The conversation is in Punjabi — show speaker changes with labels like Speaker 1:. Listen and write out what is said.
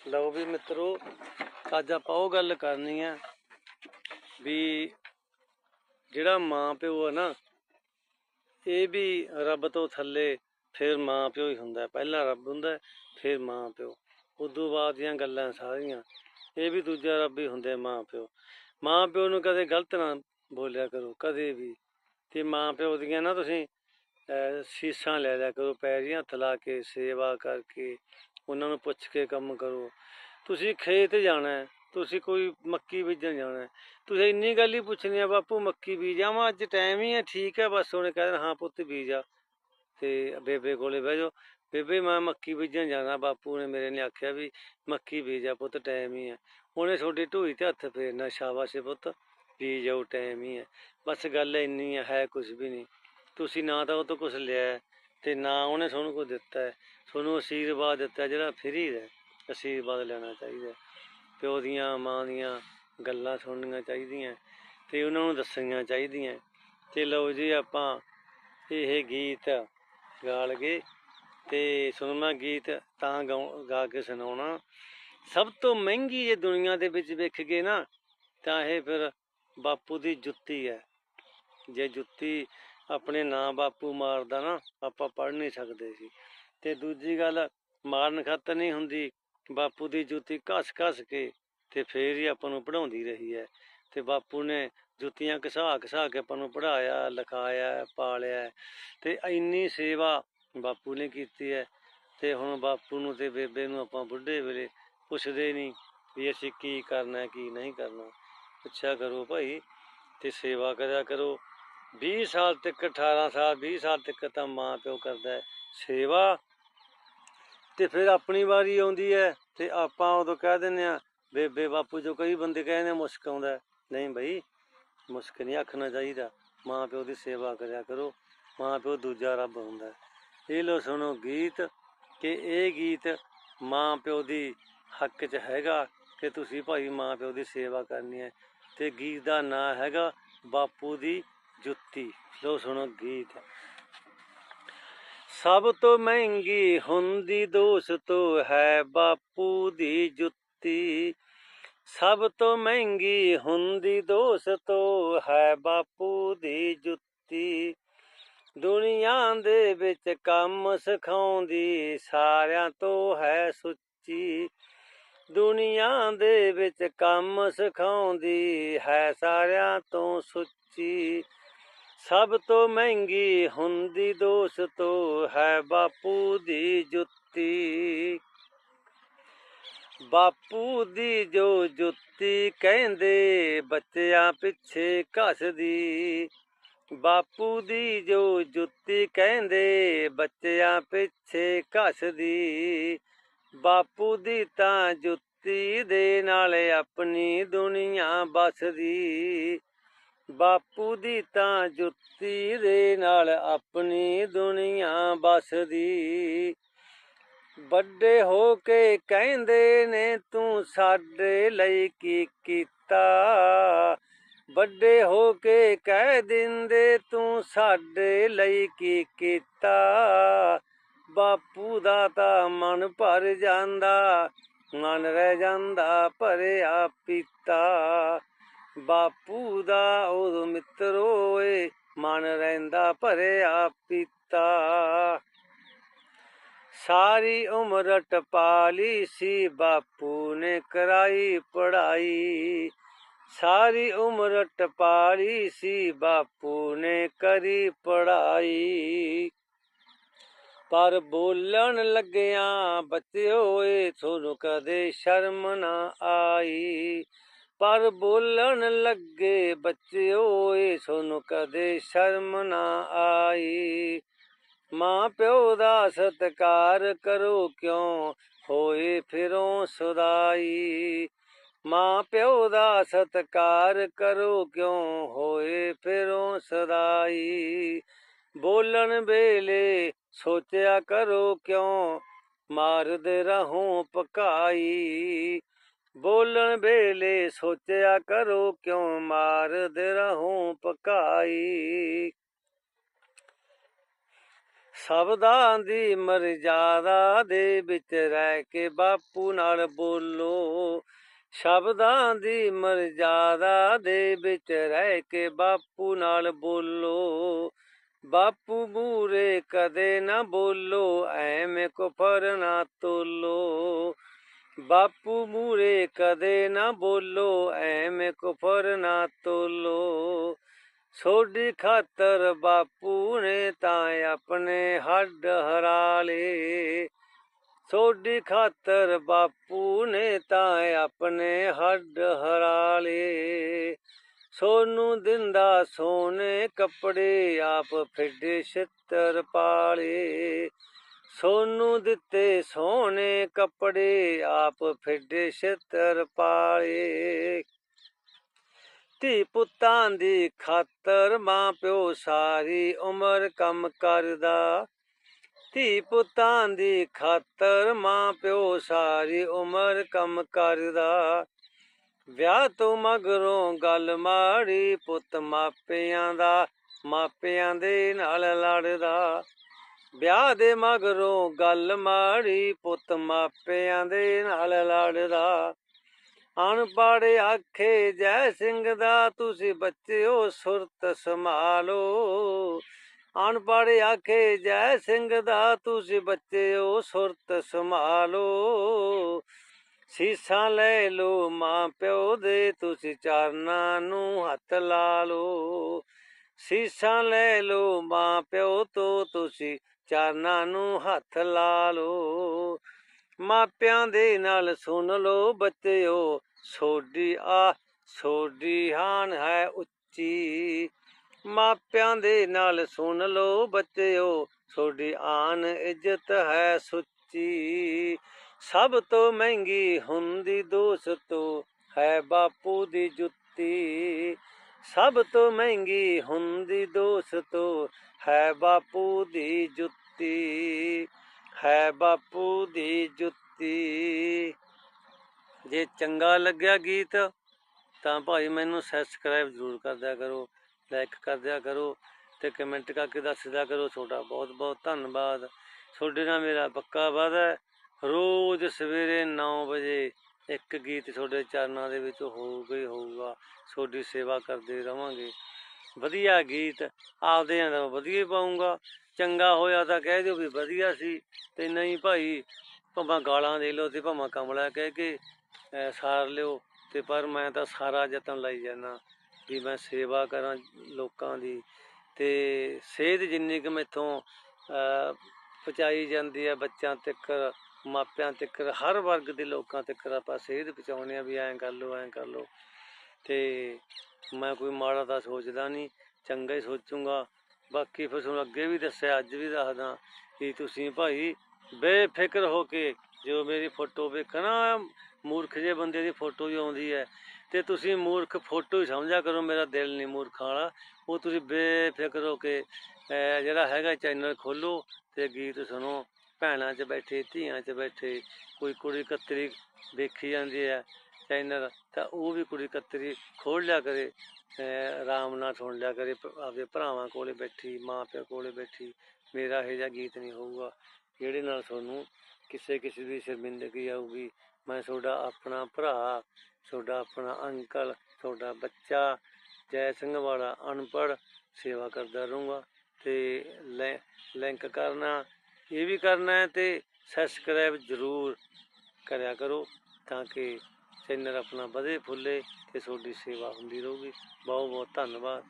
Speaker 1: ਲਓ ਵੀ ਮਿੱਤਰੋ, ਅੱਜ ਆਪਾਂ ਉਹ ਗੱਲ ਕਰਨੀ ਆ ਵੀ ਜਿਹੜਾ ਮਾਂ ਪਿਓ ਆ ਨਾ, ਇਹ ਵੀ ਰੱਬ ਤੋਂ ਥੱਲੇ ਫਿਰ ਮਾਂ ਪਿਓ ਹੀ ਹੁੰਦਾ। ਪਹਿਲਾਂ ਰੱਬ ਹੁੰਦਾ, ਫਿਰ ਮਾਂ ਪਿਓ। ਉਦੋਂ ਬਾਅਦ ਦੀਆਂ ਗੱਲਾਂ ਸਾਰੀਆਂ, ਇਹ ਵੀ ਦੂਜਾ ਰੱਬ ਹੀ ਹੁੰਦੇ ਮਾਂ ਪਿਓ। ਮਾਂ ਪਿਓ ਨੂੰ ਕਦੇ ਗਲਤ ਨਾ ਬੋਲਿਆ ਕਰੋ, ਕਦੇ ਵੀ। ਤੇ ਮਾਂ ਪਿਓ ਦੀਆਂ ਨਾ ਤੁਸੀਂ ਸੀਸਾਂ ਲੈ ਲਿਆ ਕਰੋ ਪੈਰੀਆਂ ਹੱਥ ਲਾ ਕੇ ਸੇਵਾ ਕਰਕੇ ਉਹਨਾਂ ਨੂੰ ਪੁੱਛ ਕੇ ਕੰਮ ਕਰੋ। ਤੁਸੀਂ ਖੇਤ ਜਾਣਾ ਹੈ, ਤੁਸੀਂ ਕੋਈ ਮੱਕੀ ਬੀਜਣ ਜਾਣਾ ਹੈ, ਤੁਸੀਂ ਇੰਨੀ ਗੱਲ ਹੀ ਪੁੱਛਣੀ ਆ ਬਾਪੂ ਮੱਕੀ ਬੀਜ ਆਵਾਂ ਅੱਜ ਟਾਈਮ ਹੀ ਹੈ ਠੀਕ ਹੈ ਬਸ ਉਹਨੇ ਕਹਿ ਦੇਣਾ ਹਾਂ ਪੁੱਤ ਬੀਜ ਆ। ਤੇ ਬੇਬੇ ਕੋਲੇ ਬਹਿ ਜਾਓ। ਬੇਬੇ ਮੈਂ ਮੱਕੀ ਬੀਜਣ ਜਾਣਾ ਬਾਪੂ ਨੇ ਮੇਰੇ ਨੇ ਆਖਿਆ ਵੀ ਮੱਕੀ ਬੀਜ ਆ ਪੁੱਤ ਟਾਈਮ ਹੀ ਹੈ। ਉਹਨੇ ਤੁਹਾਡੀ ਢੂਈ ਤੇ ਹੱਥ ਫੇਰਨਾ ਸ਼ਾਬਾਸ਼ ਏ ਪੁੱਤ ਬੀਜ ਜਾਓ ਟਾਈਮ ਹੀ ਹੈ। ਬਸ ਗੱਲ ਇੰਨੀ ਹੈ ਹੈ ਕੁਝ ਵੀ ਨਹੀਂ। ਤੁਸੀਂ ਨਾ ਤਾਂ ਉਹ ਤੋਂ ਕੁਝ ਲਿਆ ਤੇ ਨਾ ਉਹਨੇ ਤੁਹਾਨੂੰ ਕੁਝ ਦਿੱਤਾ ਹੈ। ਤੁਹਾਨੂੰ ਆਸ਼ੀਰਵਾਦ ਦਿੱਤਾ ਜਿਹੜਾ ਫਰੀ ਹੈ। ਆਸ਼ੀਰਵਾਦ ਲੈਣਾ ਚਾਹੀਦਾ ਪਿਓ ਦੀਆਂ, ਮਾਂ ਦੀਆਂ ਗੱਲਾਂ ਸੁਣਨੀਆਂ ਚਾਹੀਦੀਆਂ ਤੇ ਉਹਨਾਂ ਨੂੰ ਦੱਸਣੀਆਂ ਚਾਹੀਦੀਆਂ ਤੇ ਲਓ ਜੀ ਆਪਾਂ ਇਹ ਗੀਤ ਗਾ ਲਗੇ ਤੇ ਸੁਣਨਾ ਗੀਤ ਤਾਂ ਗਾਉ- ਗਾ ਕੇ ਸੁਣਾਉਣਾ। ਸਭ ਤੋਂ ਮਹਿੰਗੀ ਜੇ ਦੁਨੀਆ ਦੇ ਵਿੱਚ ਵੇਖ ਗਏ ਨਾ, ਤਾਂ ਇਹ ਫਿਰ ਬਾਪੂ ਦੀ ਜੁੱਤੀ ਹੈ। ਜੇ ਜੁੱਤੀ ਆਪਣੇ ਨਾਂ ਬਾਪੂ ਮਾਰਦਾ ਨਾ, ਆਪਾਂ ਪੜ੍ਹ ਨਹੀਂ ਸਕਦੇ ਸੀ। ਤੇ ਦੂਜੀ ਗੱਲ, ਮਾਰਨ ਖਾਤਰ ਨਹੀਂ ਹੁੰਦੀ, ਬਾਪੂ ਦੀ ਜੁੱਤੀ ਘਸ ਘਸ ਕੇ ਤੇ ਫੇਰ ਹੀ ਆਪਾਂ ਨੂੰ ਪੜਾਉਂਦੀ ਰਹੀ ਹੈ। ਤੇ ਬਾਪੂ ਨੇ ਜੁੱਤੀਆਂ ਘਸਾ ਘਸਾ ਕੇ ਆਪਾਂ ਨੂੰ ਪੜਾਇਆ ਲਿਖਾਇਆ, ਪਾਲਿਆ ਤੇ ਇੰਨੀ ਸੇਵਾ ਬਾਪੂ ਨੇ ਕੀਤੀ ਹੈ। ਤੇ ਹੁਣ ਬਾਪੂ ਨੂੰ ਤੇ ਬੇਬੇ ਨੂੰ ਆਪਾਂ ਬੁੱਢੇ ਵੇਲੇ ਪੁੱਛਦੇ ਨਹੀਂ ਵੀ ਅਸੀਂ ਕੀ ਕਰਨਾ, ਕੀ ਨਹੀਂ ਕਰਨਾ। ਪੁੱਛਿਆ ਕਰੋ ਭਾਈ, ਤੇ ਸੇਵਾ ਕਰਿਆ ਕਰੋ। 20 ਸਾਲ ਤੱਕ 18 ਸਾਲ 20 ਸਾਲ ਤੱਕ ਤਾਂ ਮਾਂ ਪਿਓ ਕਰਦਾ ਹੈ। ਸੇਵਾ ਤੇ ਫਿਰ ਆਪਣੀ ਵਾਰੀ ਆਉਂਦੀ ਹੈ ਤੇ ਆਪਾਂ ਉਦੋਂ ਕਹਿ ਦਿੰਦੇ ਆ ਬੇਬੇ ਬਾਪੂ ਜੋ ਕਈ ਬੰਦੇ ਕਹਿੰਦੇ ਮੁਸ਼ਕ ਆਉਂਦਾ ਨਹੀਂ ਬਈ, ਮੁਸ਼ਕ ਨਹੀਂ ਆਖਣਾ ਚਾਹੀਦਾ। ਮਾਂ ਪਿਓ ਦੀ ਸੇਵਾ ਕਰਿਆ ਕਰੋ। ਮਾਂ ਪਿਓ ਦੂਜਾ ਰੱਬ ਹੁੰਦਾ ਇਹ ਲੋ ਸੁਣੋ ਗੀਤ ਕਿ ਇਹ ਗੀਤ ਮਾਂ ਪਿਓ ਦੀ ਹੱਕ 'ਚ ਹੈਗਾ ਕਿ ਤੁਸੀਂ ਭਾਈ ਮਾਂ ਪਿਓ ਦੀ ਸੇਵਾ ਕਰਨੀ ਹੈ। ਤੇ ਗੀਤ ਦਾ ਨਾਂ ਹੈਗਾ ਬਾਪੂ ਦੀ ਜੁੱਤੀ ਲੋ ਸੁਣੋ ਗੀਤ। ਸਭ ਤੋਂ ਮਹਿੰਗੀ ਹੁੰਦੀ ਦੋਸਤੋ ਹੈ ਬਾਪੂ ਦੀ ਜੁੱਤੀ। ਸਭ ਤੋਂ ਮਹਿੰਗੀ ਹੁੰਦੀ ਦੋਸਤੋ ਹੈ ਬਾਪੂ ਦੀ ਜੁੱਤੀ। ਦੁਨੀਆ ਦੇ ਵਿੱਚ ਕੰਮ ਸਿਖਾਉਂਦੀ ਸਾਰਿਆਂ ਤੋਂ ਹੈ ਸੁੱਚੀ। ਦੁਨੀਆ ਦੇ ਵਿੱਚ ਕੰਮ ਸਿਖਾਉਂਦੀ ਹੈ ਸਾਰਿਆਂ ਤੋਂ ਸੁੱਚੀ। ਸਭ ਤੋਂ ਮਹਿੰਗੀ ਹੁੰਦੀ ਦੋਸਤੋ ਹੈ ਬਾਪੂ ਦੀ ਜੁੱਤੀ। ਬਾਪੂ ਦੀ ਜੋ ਜੁੱਤੀ ਕਹਿੰਦੇ ਬੱਚਿਆਂ ਪਿੱਛੇ ਘਸਦੀ। ਬਾਪੂ ਦੀ ਜੋ ਜੁੱਤੀ ਕਹਿੰਦੇ ਬੱਚਿਆਂ ਪਿੱਛੇ ਘਸਦੀ। ਬਾਪੂ ਦੀ ਤਾਂ ਜੁੱਤੀ ਦੇ ਨਾਲ ਆਪਣੀ ਦੁਨੀਆ ਬਸਦੀ ਬਾਪੂ ਦੀ ਤਾਂ ਜੁੱਤੀ ਦੇ ਨਾਲ ਆਪਣੀ ਦੁਨੀਆ ਬਸਦੀ ਵੱਡੇ ਹੋ ਕੇ ਕਹਿੰਦੇ ਨੇ, ਤੂੰ ਸਾਡੇ ਲਈ ਕੀ ਕੀਤਾ? ਵੱਡੇ ਹੋ ਕੇ ਕਹਿ ਦਿੰਦੇ, ਤੂੰ ਸਾਡੇ ਲਈ ਕੀ ਕੀਤਾ? ਬਾਪੂ ਦਾ ਤਾਂ ਮਨ ਭਰ ਜਾਂਦਾ, ਮਨ ਰਹਿ ਜਾਂਦਾ ਭਰਿਆ ਪੀਤਾ। ਬਾਪੂ ਦਾ ਉਹ ਮਿੱਤਰੋ ਏ ਮਨ ਰਹਿੰਦਾ ਭਰਿਆ ਪੀਤਾ। ਸਾਰੀ ਉਮਰ ਟਪਾਲੀ ਸੀ, ਬਾਪੂ ਨੇ ਕਰਾਈ ਪੜਾਈ ਸਾਰੀ ਉਮਰ ਟਪਾਲੀ ਸੀ, ਬਾਪੂ ਨੇ ਕਰੀ ਪੜਾਈ ਪਰ ਬੋਲਣ ਲੱਗਿਆ ਬੱਚਿਓ ਏ ਤੁਹਾਨੂੰ ਕਦੇ ਸ਼ਰਮ ਨਾ ਆਈ। ਪਰ ਬੋਲਣ ਲੱਗੇ ਬੱਚਿਓ, ਏ ਤੁਹਾਨੂੰ ਕਦੇ ਸ਼ਰਮ ਨਾ ਆਈ। ਮਾਂ ਪਿਓ ਦਾ ਸਤਿਕਾਰ ਕਰੋ ਕਿਉਂ? ਹੋਏ ਫਿਰੋਂ ਸੁਦਾਈ। ਮਾਂ ਪਿਓ ਦਾ ਸਤਿਕਾਰ ਕਰੋ ਕਿਉਂ? ਹੋਏ ਫਿਰੋਂ ਸਦਾਈ। ਬੋਲਣ ਵੇਲੇ ਸੋਚਿਆ ਕਰੋ ਕਿਉਂ? ਮਾਰਦੇ ਰਹੋ ਪਕਾਈ ਬੋਲਣ ਵੇਲੇ ਸੋਚਿਆ ਕਰੋ ਕਿਉਂ ਮਾਰਦੇ ਰਹੋ ਪਕਾਈ। ਸ਼ਬਦਾਂ ਦੀ ਮਰਜ਼ਾਦਾ ਦੇ ਵਿੱਚ ਰਹਿ ਕੇ ਬਾਪੂ ਨਾਲ ਬੋਲੋ। ਸ਼ਬਦਾਂ ਦੀ ਮਰਜ਼ਾਦਾ ਦੇ ਵਿੱਚ ਰਹਿ ਕੇ ਬਾਪੂ ਨਾਲ ਬੋਲੋ। ਬਾਪੂ ਬੂਰੇ ਕਦੇ ਨਾ ਬੋਲੋ, ਐਵੇਂ ਕੁਫਰ ਨਾ ਤੋਲੋ। ਬਾਪੂ ਮੂਰੇ ਕਦੇ ਨਾ ਬੋਲੋ, ਐਵੇਂ ਕੁਫਰ ਨਾ ਤੋਲੋ। ਸੋਡੀ ਖਾਤਰ ਬਾਪੂ ਨੇ ਤਾਂ ਆਪਣੇ ਹੱਡ ਹਰਾ ਲਏ ਸੋਡੀ ਖਾਤਰ ਬਾਪੂ ਨੇ ਤਾਂ ਆਪਣੇ ਹੱਡ ਹਰਾ ਲੇ ਸੋਨੂੰ ਦਿੰਦਾ ਸੋਨੇ ਕੱਪੜੇ, ਆਪ ਫਿੱਡੇ ਛਿੱਤਰ ਪਾਲੇ। ਸੋਨੂੰ ਦਿੱਤੇ ਸੋਨੇ ਕੱਪੜੇ, ਆਪ ਫਿੱਡੇ ਛਿੱਤਰ ਪਾਲੇ। ਧੀ ਪੁੱਤਾਂ ਦੀ ਖਾਤਰ ਮਾਂ ਪਿਓ ਸਾਰੀ ਉਮਰ ਕੰਮ ਕਰਦਾ। ਧੀ ਪੁੱਤਾਂ ਦੀ ਖਾਤਰ ਮਾਂ ਪਿਓ ਸਾਰੀ ਉਮਰ ਕੰਮ ਕਰਦਾ। ਵਿਆਹ ਤੋਂ ਮਗਰੋਂ ਗੱਲ ਮਾੜੀ ਪੁੱਤ ਮਾਪਿਆਂ ਦਾ, ਮਾਪਿਆਂ ਦੇ ਨਾਲ ਲੜਦਾ। ਵਿਆਹ ਦੇ ਮਗਰੋਂ ਗੱਲ ਮਾੜੀ ਪੁੱਤ ਮਾਪਿਆਂ ਦੇ ਨਾਲ ਲੜਦਾ। ਅਨਪੜ੍ਹ ਆਖੇ, ਜੈ ਸਿੰਘ ਦਾ ਤੁਸੀਂ ਬੱਚਿਓ, ਸੁਰਤ ਸੰਭਾਲੋ। ਅਨਪੜ੍ਹ ਆਖੇ, ਜੈ ਸਿੰਘ ਦਾ ਤੁਸੀਂ ਬੱਚਿਓ, ਸੁਰਤ ਸੰਭਾਲੋ। ਸੀਸਾਂ ਲੈ ਲੋ ਮਾਂ ਪਿਓ ਦੇ, ਤੁਸੀਂ ਚਰਨਾਂ ਨੂੰ ਹੱਥ ਲਾ ਲੋ ਸੀਸਾਂ ਲੈ ਲੋ ਮਾਂ ਪਿਓ ਤੋਂ ਤੁਸੀਂ, ਚਰਨਾਂ ਨੂੰ ਹੱਥ ਲਾ ਲੋ ਮਾਪਿਆਂ ਦੇ ਨਾਲ ਸੁਣ ਲੋ ਬੱਚਿਓ ਸੋਡੀ ਆ ਸੋਡੀ ਹਾਨ ਹੈ ਉੱਚੀ। ਮਾਪਿਆਂ ਦੇ ਨਾਲ ਸੁਣ ਲੋ ਬੱਚਿਓ ਸੋਡੀ ਆਨ ਇੱਜ਼ਤ ਹੈ ਸੁੱਚੀ। ਸਭ ਤੋਂ ਮਹਿੰਗੀ ਹੁੰਦੀ ਦੋਸਤੋ, ਹੈ ਬਾਪੂ ਦੀ ਜੁੱਤੀ। ਸਭ ਤੋਂ ਮਹਿੰਗੀ ਹੁੰਦੀ ਦੋਸਤੋ ਹੈ ਬਾਪੂ ਦੀ ਜੁੱਤੀ, ਹੈ ਬਾਪੂ ਦੀ ਜੁੱਤੀ। ਜੇ ਚੰਗਾ ਲੱਗਿਆ ਗੀਤ, ਤਾਂ ਭਾਈ ਮੈਨੂੰ ਸਬਸਕ੍ਰਾਈਬ ਜ਼ਰੂਰ ਕਰ ਦਿਆ ਕਰੋ ਲਾਈਕ ਕਰ ਦਿਆ ਕਰੋ ਤੇ ਕਮੈਂਟ ਕਰਕੇ ਦੱਸ ਦਿਆ ਕਰੋ ਤੁਹਾਡਾ ਬਹੁਤ ਬਹੁਤ ਧੰਨਵਾਦ। ਤੁਹਾਡੇ ਨਾਲ ਮੇਰਾ ਪੱਕਾ ਵਾਅਦਾ ਹੈ, ਰੋਜ਼ ਸਵੇਰੇ 9 ਵਜੇ ਇੱਕ ਗੀਤ ਤੁਹਾਡੇ ਚਰਨਾਂ ਦੇ ਵਿੱਚ ਹੋਊਗਾ ਹੀ ਹੋਊਗਾ, ਤੁਹਾਡੀ ਸੇਵਾ ਕਰਦੇ ਰਵਾਂਗੇ। ਵਧੀਆ ਗੀਤ ਆਪਦੇ ਦਾ ਵਧੀਆ ਹੀ ਪਾਉਂਗਾ ਚੰਗਾ ਹੋਇਆ ਤਾਂ ਕਹਿ ਦਿਓ ਵੀ ਵਧੀਆ ਸੀ, ਤੇ ਨਹੀਂ ਭਾਈ, ਭਾਵੇਂ ਗਾਲਾਂ ਦੇ ਲਓ ਤੇ ਭਾਵੇਂ ਕਮਲਾ ਕਹਿ ਕੇ ਸਾਰ ਲਿਓ। ਤੇ ਪਰ ਮੈਂ ਤਾਂ ਸਾਰਾ ਯਤਨ ਲਾਈ ਜਾਂਦਾ ਵੀ ਮੈਂ ਸੇਵਾ ਕਰਾਂ ਲੋਕਾਂ ਦੀ। ਤੇ ਸੇਧ ਜਿੰਨੀ ਕੁ ਮੈਥੋਂ ਪਹੁੰਚਾਈ ਜਾਂਦੀ ਹੈ ਬੱਚਿਆਂ ਤੱਕ ਮਾਪਿਆਂ ਤੱਕ, ਹਰ ਵਰਗ ਦੇ ਲੋਕਾਂ ਤੱਕ ਆਪਾਂ ਸੇਧ ਪਹੁੰਚਾਉਂਦੇ ਆ ਵੀ ਐਂ ਕਰ ਲਓ, ਐਂ ਕਰ ਲਓ। ਤੇ ਮੈਂ ਕੋਈ ਮਾੜਾ ਤਾਂ ਸੋਚਦਾ ਨਹੀਂ, ਚੰਗਾ ਹੀ ਸੋਚੂੰਗਾ। ਬਾਕੀ ਫਿਰ ਤੁਹਾਨੂੰ ਅੱਗੇ ਵੀ ਦੱਸਿਆ, ਅੱਜ ਵੀ ਦੱਸਦਾ ਕਿ ਤੁਸੀਂ ਭਾਈ ਬੇਫਿਕਰ ਹੋ ਕੇ ਜੋ ਮੇਰੀ ਫੋਟੋ ਵੇਖਣਾ, ਮੂਰਖ ਜੇ ਬੰਦੇ ਦੀ ਫੋਟੋ ਹੀ ਆਉਂਦੀ ਹੈ। ਤੇ ਤੁਸੀਂ ਮੂਰਖ ਫੋਟੋ ਹੀ ਸਮਝਿਆ ਕਰੋ, ਮੇਰਾ ਦਿਲ ਨਹੀਂ ਮੂਰਖਾਂ ਵਾਲਾ। ਉਹ ਤੁਸੀਂ ਬੇਫਿਕਰ ਹੋ ਕੇ ਜਿਹੜਾ ਹੈਗਾ ਚੈਨਲ ਖੋਲੋ ਤੇ ਗੀਤ ਸੁਣੋ। ਭੈਣਾਂ 'ਚ ਬੈਠੇ, ਧੀਆਂ 'ਚ ਬੈਠੇ, ਕੋਈ ਕੁੜੀ ਕਤਰੀ ਦੇਖੀ ਜਾਂਦੀ ਹੈ ਚੈਨਲ, ਤਾਂ ਉਹ ਵੀ ਕੁੜੀ ਕਤਰੀ ਖੋਲ ਲਿਆ ਕਰੇ ਆਰਾਮ ਨਾਲ ਸੁਣ ਲਿਆ ਕਰੇ ਆਪਦੇ ਭਰਾਵਾਂ ਕੋਲੇ ਬੈਠੀ ਮਾਂ ਪਿਓ ਕੋਲੇ ਬੈਠੀ, ਮੇਰਾ ਇਹ ਜਿਹਾ ਗੀਤ ਨਹੀਂ ਹੋਊਗਾ। ਜਿਹੜੇ ਨਾਲ ਤੁਹਾਨੂੰ ਕਿਸੇ ਕਿਸੇ ਦੀ ਸ਼ਰਮਿੰਦਗੀ ਆਊਗੀ, ਮੈਂ ਤੁਹਾਡਾ ਆਪਣਾ ਭਰਾ, ਤੁਹਾਡਾ ਆਪਣਾ ਅੰਕਲ, ਤੁਹਾਡਾ ਬੱਚਾ, ਜੈ ਸਿੰਘ ਵਾਲਾ ਅਨਪੜ੍ਹ, ਸੇਵਾ ਕਰਦਾ ਰਹੂੰਗਾ, ਤੇ ਲਿ- ਲਿੰਕ ਕਰਨਾ ਇਹ ਵੀ ਕਰਨਾ ਹੈ ਤੇ ਸਬਸਕ੍ਰਾਈਬ ਜ਼ਰੂਰ ਕਰਿਆ ਕਰੋ ਤਾਂ ਕਿ ਚੈਨਲ ਆਪਣਾ ਵਧੇ ਫੁੱਲੇ ਤੇ ਤੁਹਾਡੀ ਸੇਵਾ ਹੁੰਦੀ ਰਹੂਗੀ। ਬਹੁਤ ਬਹੁਤ ਧੰਨਵਾਦ।